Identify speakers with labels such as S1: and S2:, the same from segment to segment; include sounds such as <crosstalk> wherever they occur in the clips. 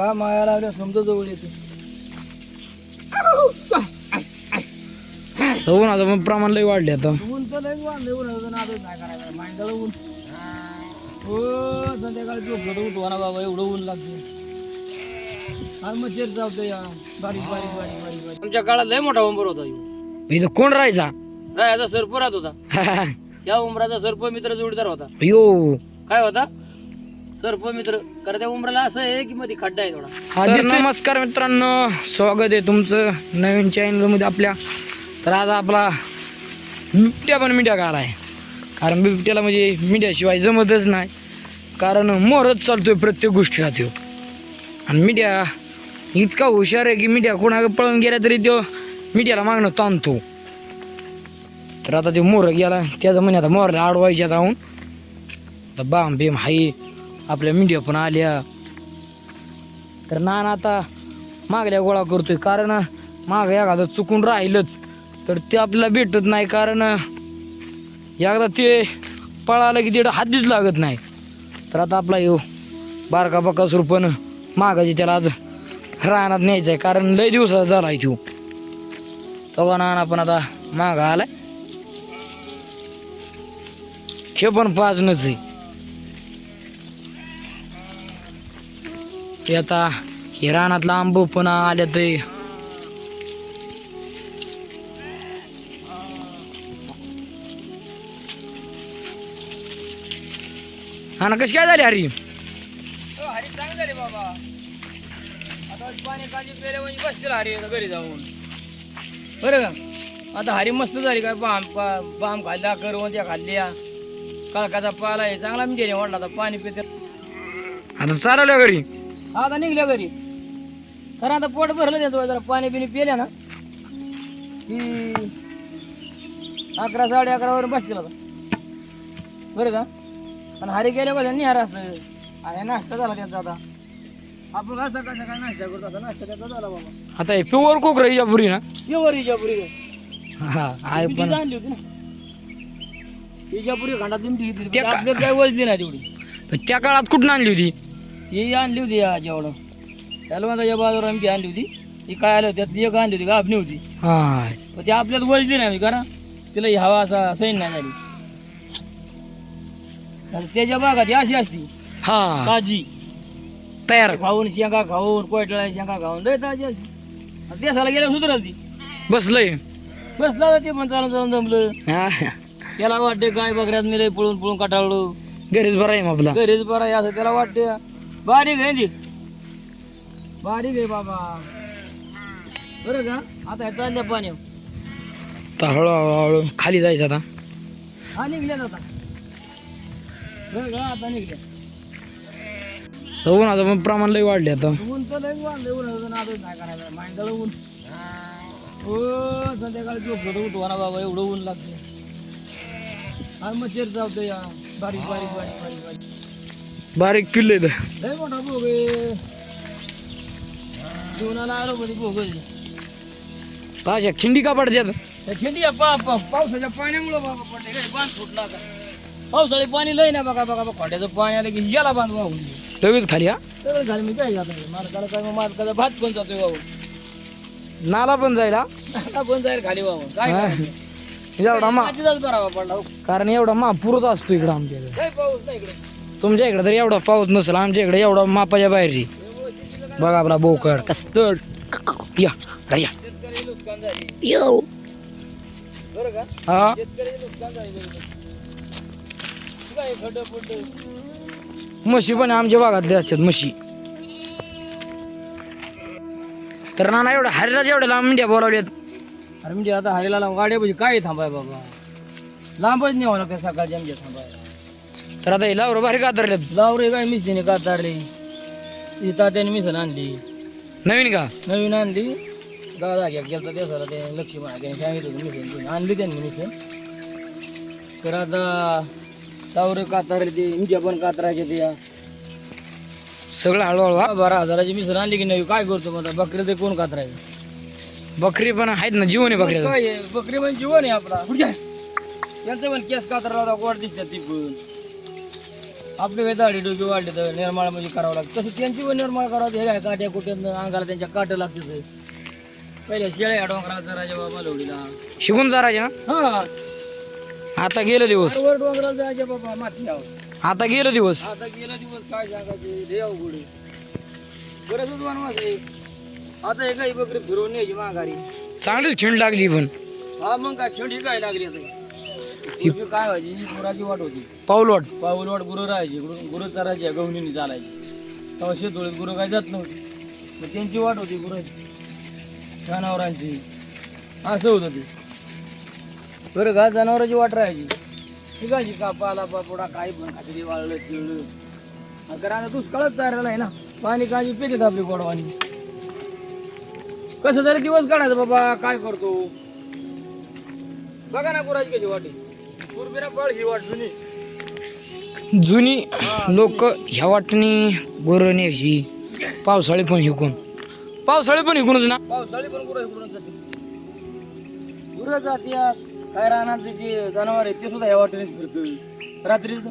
S1: का माया लागल्या समजा जवळ येते.
S2: उन्हाचं पण प्रमाण लय वाढले आता.
S1: ऊन तर लय वाढलं ऊन नादच नाही करायचं माहिती ऊन. हो संध्याकाळी झोपलं तर उठवा ना बाबा एवढं ऊन लागते हा मग चेर चावतं या. बारीक बारीक बारीक बारीक बारीक. आमच्या काळात लय मोठा उंबर होता.
S2: इथं कोण राहायचा?
S1: रायाचा सर्प राहत होता. <laughs> या उमराचा सर्प मित्र जोडीदार होता.
S2: यो.
S1: काय होता? सर्प मित्र कारण त्या उमराला असं आहे की मध्ये खड्डा आहे थोडा.
S2: नमस्कार मित्रांनो. स्वागत आहे तुमचं नवीन चॅनलमध्ये आपल्या. तर आज आपला बिबट्या पण मीडिया काढ आहे. कारण बिबट्याला म्हणजे मीडियाशिवाय जमतच नाही. कारण मोरच चालतोय प्रत्येक गोष्टीला तो. आणि मीडिया इतका हुशार आहे की मीडिया कोणाकडे पळून गेला तरी तो मीडियाला मागणं ताणतो. तर आता ते मोर गेला. त्याचं म्हणे आता मोरला अडवायच्या जाऊन. तर बाम बेम हाई आपल्या मीडिया पण आल्या. तर नान आता मागल्या गोळा करतोय. कारण माग एखादं चुकून राहिलंच. तर ते आपल्याला भेटत नाही कारण एकदा ते पळालं की तिथं हातीच लागत नाही. तर आता आपला येऊ बारका बकासूर पण मागाची त्याला आज रानात न्यायचं आहे कारण लय दिवसाचा झाला आहे तो तो नाना पण आता मागा आलाय. हे पण पाजणच आहे. ते आता हे रानातला आंबो पण आल्या ते हा ना कशी काय झाली हरी?
S1: हरी चांगली झाली बाबा. आता पाणी काजी पेले म्हणजे बसतील हरी घरी जाऊन. बरं का? आता हरी मस्त झाली काय? बाम बाम खाल्ल्या करवंत्या खाल्ल्या काळकाचा पाला आहे चांगला मी गेले वाटला आता पाणी पिते.
S2: आता चालवल्या घरी?
S1: आता निघल्या घरी. खरं आता पोट भरलं देतो जरा पाणी बिणी पिल्या ना. की अकरा साडे अकरा वर बसतील आता बरं का? आणि हरी गेल्या बघा निहार असलं. आणि नाश्ता झाला त्यांचा आता. आपण काय सकाळ सकाळ नाश्ता करतो आता नाश्ता त्याचा झाला बाबा.
S2: आता हे प्युअर कोकरा हिच्या पुरी ना?
S1: येवर इजापुरी.
S2: हा आहे पण.
S1: आणली होती ना. इजापुरी खंडात लिमटी घेतली
S2: त्या का-
S1: आपल्यात काय वजली ना तेवढी?
S2: पण त्या काळात कुठून आणली होती?
S1: ही आणली होती या जेवढं. त्याला या बाजारात आम्ही ती आणली होती. ती काय आलं त्यात एक आणली होती गाभणी होती.
S2: हा
S1: पण ती आपल्यात वळली नाही कारण तिला ही हवा असा सैन नाही झाली. त्याच्या बागात ही अशी असती.
S2: हा.
S1: ताजी.
S2: तयार.
S1: खाऊन शेंगा खाऊन कोयटळ्या शेंगा खाऊन लय ताजी असती. आणि त्यासाला गेल्या सुधरल ती.
S2: बसलंय.
S1: बसला ते पण चालून चालून जमलं.
S2: हा.
S1: त्याला वाटते काय बकऱ्यात मी लय पळून पळून कटाळलो.
S2: घरीच बरं आहे मग आपला.
S1: घरीच बरं आहे असं त्याला वाटते बारीक आहे ती. बारीक आहे बाबा. बरं का? आता हे चालल्या पाणी.
S2: तर हळूहळू हळू खाली जायचं आता.
S1: हा निघल्यात आता. बरं का? आता निघल्या
S2: तर उन्हाचं पण प्रमाण लय वाढले आता.
S1: ऊन तर लय वाढलं ऊन नादच नाही करायचं माहिती ऊन. हो संध्याकाळी झोपलं तर उठवा ना बाबा एवढं ऊन लागते हा मग चेर चावतं या बारीक बारीक बारीक बारीक. बारीक
S2: तर
S1: लय मोठा भोग आहे. जीवनाला आलो मध्ये भोग
S2: खिंडी का पडतात
S1: खिंडी या पा पा- पावसाच्या पाण्यामुळं बाबा पडले काय बांध फुटला पावसाळी पाणी लय ना बघा बघा बघा खोट्याचं पाणी आलं की याला बांध वाहून गेली.
S2: लगेच खाली हा?
S1: सगळं झालं मी काय जात? भात पण जातोय वाहून
S2: नाला पण जायला
S1: आता पण जाईल खाली वाहून काय
S2: हा.
S1: करायचं?
S2: एवढा मा
S1: बरावा पडला हो.
S2: कारण एवढा मा पुरत असतो इकडं आमच्या इकडे.
S1: काय पाऊस नाही इकडे.
S2: तुमच्या इकडे तर एवढा पाऊस नसेल आमच्या इकडे एवढा मापाच्या बाहेर रे. बघा आपला बोकड. कस्तड या यो. हा. म्हशी पण आमच्या भागातले असतात म्हशी. तर नाना एवढ्या हरिराज एवढ्या लांब मिंड्या बोलावल्यात
S1: अरे म्हणजे आता हरेला लांब गाड्या म्हणजे काय थांबाय बाबा? लांबच नाही होणार सकाळच्या आमच्या थांबाय
S2: तर आता हे लावर भारी कातरल्यात
S1: लावरे काय मिसळीने कातारले ती तात्याने मिसळ आणली.
S2: नवीन का?
S1: नवीन आणली. दादा घ्या गेलता त्या सरा ते लक्ष्मण त्याने सांगितलं होतं मिसळ घेऊन. आणली त्यांनी मिसळ. तर आता लावरे कातारले ते? इंडिया पण कातरायचे ते? या.
S2: सगळं हळूहळू हा.
S1: बारा हजाराची मिसळ आणली की नाही काय करतो मग बकरी ते कोण कातरायचं
S2: बकरी पण आहेत ना जीवन आहे बकऱ्याचं
S1: काय आहे? बकरी म्हणजे जीवन आहे आपला. कुठे त्यांचं पण केस कातरा होता गोड दिसतात ती पण. आपली काही दाढी डोकी वाढली तर निर्माळ म्हणजे करावं लागतं. तसं त्यांची पण निर्माळ करावं हे काय काट्या कुठ्यानं अंगाला त्यांच्या काट लागते पहिल्या शेळ्या डोंगराचा राजा बाबा लवडीला
S2: शिकून चारायचे ना
S1: हा.
S2: आता गेलं दिवस.
S1: वर डोंगराला जायचे बाबा माती यावं
S2: आता गेलं दिवस.
S1: आता गेला दिवस काय सांगायचे? अवघड आहे. बरंच वनवास आहे. आता हे काही बकरी फिरवून न्यायची माघारी.
S2: चांगलीच खिंड लागली पण.
S1: हा मग काय थंडी काय लागली आता? पूर्वी काय व्हायची? गुराची वाट होती.
S2: पाऊल वाट.
S1: पाऊल वाट गुरु राहायची गुरु चरायची गवणीने चालायची. तेव्हा शेतोळीत गुरु काय जात नव्हती. मग त्यांची वाट होती गुराची. जनावरांची. असं होतं ते बरं का जनावरांची वाट राहायची. शिकायची का पाला पापोडा काही पण खात्री वाळलं चिळलं कारण आता दुष्काळच चारायला आहे ना पाणी काळजी पेतात आपली गोडवानी कसं तरी दिवस काढायचं बाबा काय करतो? बघा ना गुराची कशी वाटी ही वाट जुनी.
S2: जुनी लोक ह्या वाटणी गोरं न्यायची. पावसाळी पण शिकून पावसाळी पण शिकूनच ना?
S1: पावसाळी पण गुरं गुरं जाते. गुरं जात्यात काय राहणार जे जनावर आहे ते सुद्धा या वाटेने फिरतं रात्रीच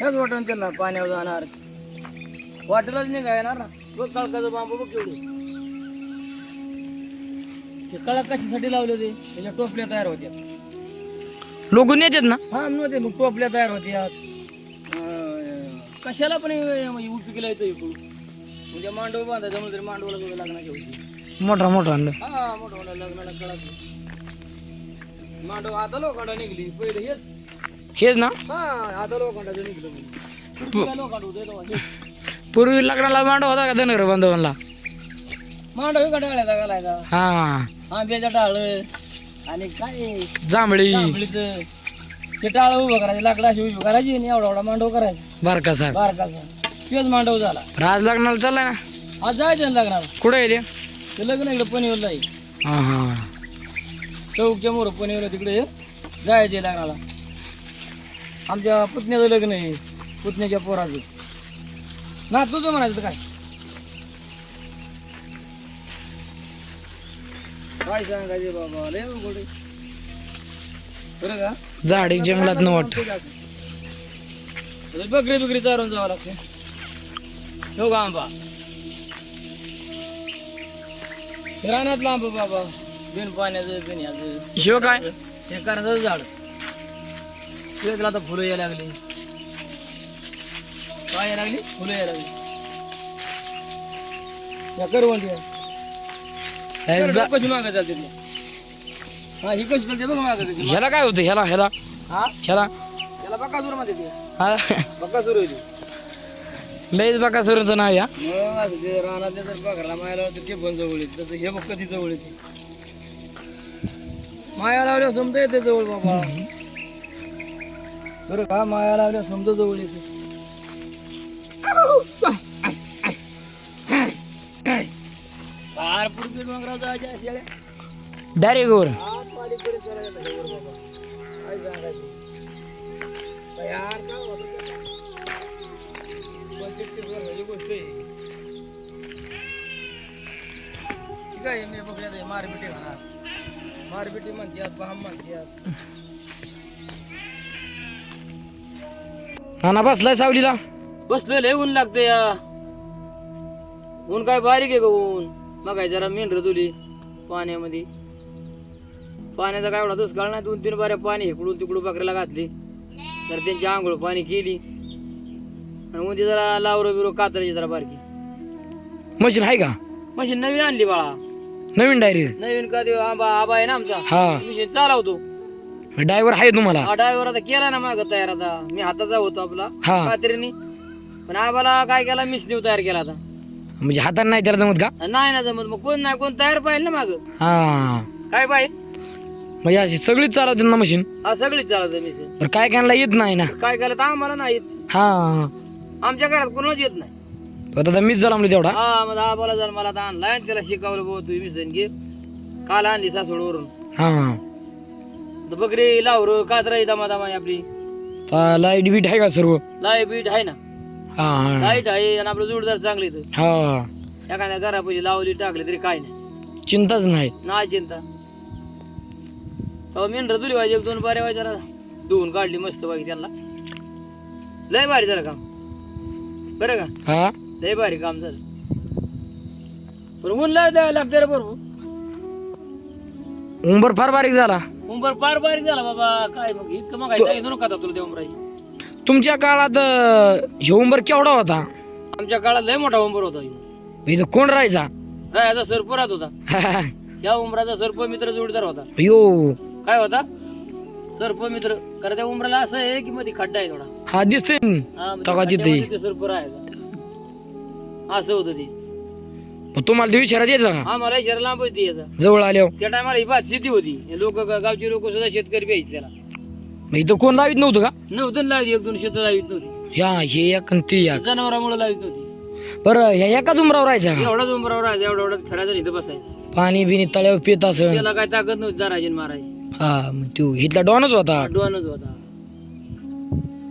S1: ह्याच वाटेने त्यांना पाण्यावर जाणार. वाटेलाच नाही काय येणार ना? बघ कळकाचं बांबू बघ केवढं ते कशासाठी लावले ते त्याच्या टोपल्या तयार होत्या.
S2: लोक नेतात ना?
S1: हा नव्हते मग टोपल्या तयार होत्या. अं, कशाला पण उपयोगीला येतं इकडून? म्हणजे मांडव बांधायचं म्हणजे मांडवाला सुद्धा लग्नाची होती?
S2: मोठा मोठा आणलं.
S1: हा मोठा लग्नाला कळत मांडव आता लोखंड निघली. पहिले हेच.
S2: हेच ना?
S1: हा आता लोखंडाचं निघलं पूर्वी लोखंड होतं
S2: लग्नाला मांडव होता का धनगर बांधवांना
S1: मांडव का डाळ्याचा घालायचा.
S2: हा.
S1: आंब्याच्या डाळ. आणि काय?
S2: जांभळी.
S1: जांभळीचं. ते टाळ उभं करायचं लाकडाशी उभं करायची आणि एवढा एवढा मांडव करायचा.
S2: बारका साहेब
S1: बारकाचा. तेच मांडव झाला.
S2: तर आज लग्नाला चाललाय ना
S1: आज जायचं ना लग्नाला.
S2: कुठे आहे ते?
S1: लग्न इकडे पनीवरला आहे
S2: हा हा.
S1: चौकच्या मोर पनीवर तिकडे. जायचे लग्नाला. आमच्या पुतण्याचं लग्न आहे. पुतण्याच्या पोराचं. ना तुझं म्हणायचं काय? काय सांगायचे बाबा? लय अवघड आहे. बरं का?
S2: झाड जंगलात न वाट
S1: बकरी बिकरी चारून जावं लागते. हो का आंबा? हे लांब बाबा. बिन पाण्याचं बिन ह्याचं.
S2: शिव काय?
S1: हे करायचं झाड. त्याला आता फुलं यायला लागली. काय यायला लागली? फुलं यायला लागली. या करवंदी आहे.
S2: हे जा-
S1: कशी मागं चालते ती? हा ही कशी चालते बघ मागं त्याची.
S2: ह्याला काय होतं? ह्याला ह्याला
S1: हा?
S2: ह्याला
S1: त्याला ते.
S2: हा.
S1: बक्कासूर आहे ते.
S2: लयच बका सरचं नाव या
S1: मग असं ते रानात जर बघायला माया ते पण जवळ येते. तसं हे बघ कधी जवळ येते. माया लावल्या समजा येते जवळ बाबा. बरं का? माया लावल्या समजा जवळ येते. जायच्या शेळ्या
S2: डायरेक्ट वर.
S1: हात पाडी करीत करायला लागले वर बाबा काय सांगायचं काय यार काय होतं त्याला? पंचवीस तीस वर्षाची गोष्ट आहे ठीक आहे मी बघूया ते मारबिटी होणार मारबिटी म्हणतात बहाम म्हणतात
S2: नाना बसलाय सावलीला.
S1: बसलो लय ऊन लागते या. ऊन काय बारीक आहे का ऊन? मग जरा मेंढर तुली पाण्यामध्ये. पाण्याचा काय एवढा दुष्काळ नाही दोन तीन बाऱ्या पाणी इकडून तिकडून बकऱ्याला घातली. तर त्यांची आंघोळ पाणी केली. आणि उद्या जरा लावरो बिरो कातरायची जरा बारकी.
S2: मशीन आहे का?
S1: मशीन नवीन आणली बाळा.
S2: नवीन डायरेक्ट
S1: नवीन का ते आंबा आबा आहे ना आमचा?
S2: हा.
S1: मशीन चालवतो.
S2: ड्रायव्हर आहे तुम्हाला?
S1: हा ड्रायव्हर आता केला ना माग तयार आता. मी हाताचा होतो आपला
S2: हा.
S1: कात्रीनी. पण आबाला काय केला? मिसनीव तयार केला आता.
S2: म्हणजे हाताने नाही त्याला जमत का?
S1: नाही ना जमत. मग कोण नाही कोण तयार पाहिजे ना माग?
S2: हा.
S1: काय पाहिजे
S2: म्हणजे अशी सगळीच चालवते ना मशीन
S1: हा सगळीच चालत मिशन
S2: तर काय काय येत नाही ना?
S1: काय केलं तर आम्हाला नाही येत.
S2: हा.
S1: आमच्या घरात कोणाच येत नाही.
S2: आता तर मीच झाला म्हणजे तेवढा.
S1: हा मग आबाला जर मला आता आणलाय आणि त्याला शिकवलं भाऊ तू मिशन घे. काल आणली सासवडवरून.
S2: हा.
S1: तर बकरी लावर कातराई दमा दमा आपली.
S2: लाइट बीट आहे का सर्व?
S1: लाइट बीट आहे ना.
S2: हा हा.
S1: लाइट आहे आणि आपलं जोडदार चांगले तर
S2: हा.
S1: एखाद्या घरापाशी लावली टाकली तरी काय नाही.
S2: चिंताच नाही.
S1: नाही चिंता. तेव्हा मेंढर तुली व्हायची एक दोन बारे व्हायच्या जरा धुवून काढली मस्त बाकी त्यांना. लय भारी झालं काम. बरं का?
S2: हा?
S1: लय भारी काम झालं. पण ऊन लय द्यावं लागतं रे बरोबर
S2: उंबर फार बारीक झाला.
S1: उंबर पार बारीक झाला बाबा. काय मग इतकं मग तुला त्या उंबराची
S2: तुमच्या काळात ह्यो उंबर केवढा होता?
S1: आमच्या काळात लय मोठा उंबर होता ह्यो.
S2: इथं कोण राहायचा?
S1: रायाचा सरप राहत होता. या उंबराचा सर्प मित्र जोडीदार होता.
S2: यो
S1: काय होता? सर्प मित्र कारण त्या उंबराला असं आहे की मध्ये खड्डा आहे थोडा.
S2: हा दिसतोय. ना.
S1: हा, म्हणजे. खड्ड्यामध्ये ते सर्प राहायचा असं होतं ते.
S2: पण तुम्हाला ते विचारात यायचा का?
S1: हा मला शहर लांब होती याचा
S2: जवळ आल्यावर?
S1: त्या टायमाला ही भात शेती होती. लोक गावची लोक सुद्धा शेतकरी प्यायचे त्याला.
S2: मग इथं कोण लावित नव्हतं का?
S1: नव्हतं ना लावली एक दोन शेत लावित नव्हती.
S2: या हे एक आणि ते एक.
S1: जनावरांमुळे लावित नव्हती.
S2: बरं ह्या एकाच उंबरावर राहायचा का?
S1: एवढाच उंबरावर राहायचा एवढा एवढा फिरायचा इथं बसायचं.
S2: पाणी बिनी तळ्यावर पित असं
S1: त्याला काय ताकद नव्हती दाराजी मारायची.
S2: हा मग तो इथला डॉनच होता.
S1: डोनच होता.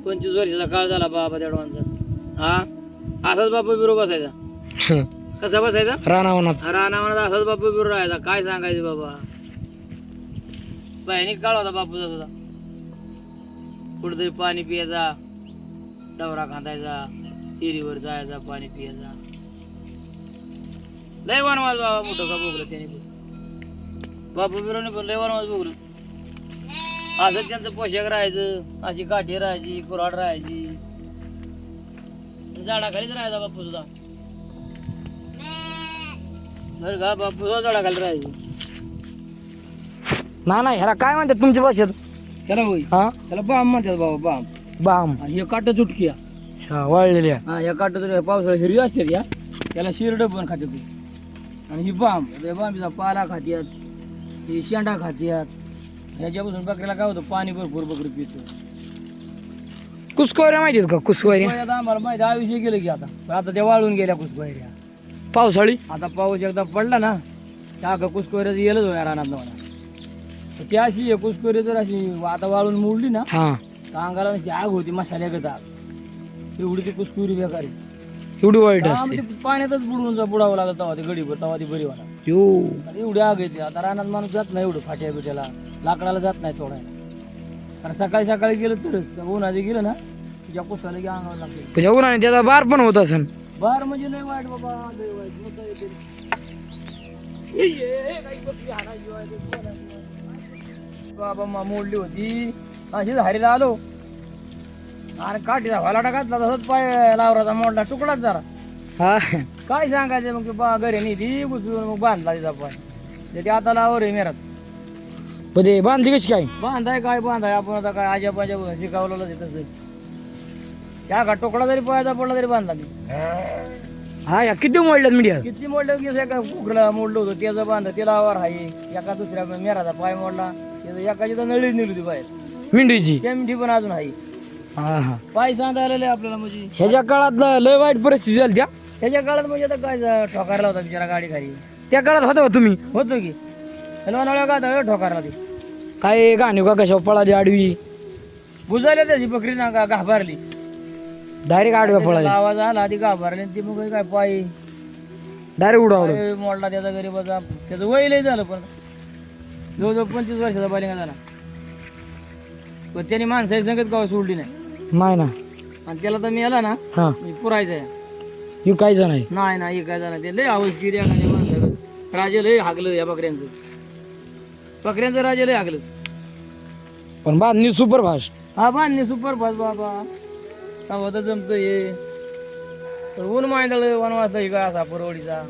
S1: पंचवीस वर्षाचा काळ झाला बाबा त्या डोनचा. हा? असाच बापू बिरो बसायचा. कसा बसायचा?
S2: रानावनात.
S1: रानावनात असाच बापू बिरो राहायचा. काय सांगायचं बाबा? भयानिक काळ होता बापूचा सुद्धा. कुठेतरी पाणी पियाचा डवरा खांदायचा हिरीवर जायचा पाणी पियाचा लय वनवास बाबा मोठं का भोगलं त्याने बापू बिरोने पण लय वनवास भोगलं. असं त्यांचं पोशाख राहायचं अशी काठी राहायची कुराड राहायची. झाडाखालीच राहायचा बापू सुद्धा. बर का बापू सुद्धा झाडाखाली राहायची.
S2: ना ना ह्याला काय म्हणतात तुमच्या भाषेत?
S1: त्याला होई
S2: हा?
S1: त्याला बाम म्हणतात बाबा बाम.
S2: बाम.
S1: आणि हे काट चुटकी आहे.
S2: हा वाळलेल्या
S1: हा या काट पावसाळ्या हिरवी असते या. त्याला शिरड पण खाते ते. आणि ही बाम त्या बांबीचा पाला खात्यात ही शेंडा खात्यात. ह्याच्यापासून बकऱ्याला काय होतं? पाणी भरपूर बकरी पितो.
S2: कुसकोऱ्या माहितीत का? कुसकोऱ्या
S1: आता आम्हाला माहिती आयुष्य गेलं की आता. पण आता त्या वाळून गेल्या कुसकोयऱ्या
S2: पावसाळी?
S1: आता पाऊस एकदा पडला ना त्या अगं कुसकोऱ्याचं येलच होया रानात म्हणा ती अशी आहे कुसकोरी जर अशी आता वाळून मोडली ना
S2: हा.
S1: तर अंगाला नुसती आग होती मसाल्यागत आग. एवढी ती कुसकुरी बेकारी
S2: एवढी वाईट
S1: हा,
S2: असते.
S1: म्हणजे पाण्यातच बुडून जा- बुडावं लागत तेव्हा ती गडीभर तेव्हा ती बरी होणार
S2: यो.
S1: आणि एवढी आग येते. आता रानात माणूस जात नाही एवढं फाट्या बिट्याला. लाकडाला जात नाही तोडायला कारण सकाळी सकाळी गेलं तर उन्हाचे गेलं ना तुझ्या कुसाला की अंगावर लागते.
S2: तुझ्या उन्हाने त्याचा बार पण होत असन.
S1: बार म्हणजे लय वाईट बाबा लय वाईट. मग काय येते. ए, ए, ए, काही बकरी हाणायची वाईट, बोलायची. वाईट. बाबा मोडली होती. अशीच हारीला आलो. आणि काठीचा व्हालाटा घातला तसंच पाय लावराचा मोडला. तुकडाच जरा.
S2: हा.
S1: काय सांगायचं मग ते बा घरी नाही ती घुसवून मग बांधला तिचा पाय. ते ते आता लावर आहे मेरात.
S2: पण ते बांधली कशी काय?
S1: बांधाय काय बांधाय? आपण आता काय आजा पाजा शिकवलेलं आहे तसं. त्या का टोकडा जरी पायाचा पडला तरी बांधला मी
S2: हा या किती मोडल्यात मीडिया?
S1: किती मोडलं की एका मोडलं होतं. त्याचं बांधलं. त्याला आवार आहे. एका दुसऱ्या मेराचा पाय मोडला. एकाची तर नळी नेली होती बाहेर. त्या मिठी पण अजून आहे.
S2: हा हा.
S1: पाय सांगायला आपल्याला म्हणजे.
S2: ह्याच्या काळात ल- लय वाईट परिस्थिती झाली त्या
S1: त्याच्या काळात म्हणजे आता काय जा- ठोकारला होता बिचारा गाडी खाली.
S2: त्या काळात होता का तुम्ही?
S1: होतो की. का ठोकारला ती.
S2: काय गाणी का कशा पळाली आडवी?
S1: बुजायला त्याची बकरी ना का घाबरली.
S2: डायरेक्ट आडव्या पळाली.
S1: आवाज आला ती घाबरली आणि ती मग काय पाय.
S2: डायरेक्ट उडावलं
S1: पाय मोडला त्याचा गरीबाचा. त्याचं वय लय झालं पण. जवळजवळ पंचवीस वर्षाचा बालिंगा झाला. पण त्याने माणसाची संगत गाव सोडली नाही.
S2: नाही ना.
S1: आणि त्याला तर मी आला ना
S2: हा.
S1: मी पुरायचं आहे.
S2: यू काय जण आहे.
S1: नाही नाही काय झालं ते लय आवाज गिरी माणसं राजे लय हागलं या बकऱ्यांचं. बकऱ्यांचं राजे लय हागलं.
S2: पण बांधणी सुपर फास्ट
S1: हा बांधणे सुपर फास्ट बाबा. का होतं जमतं हे ऊन मांडलं वनवास काय असा परवडीचा?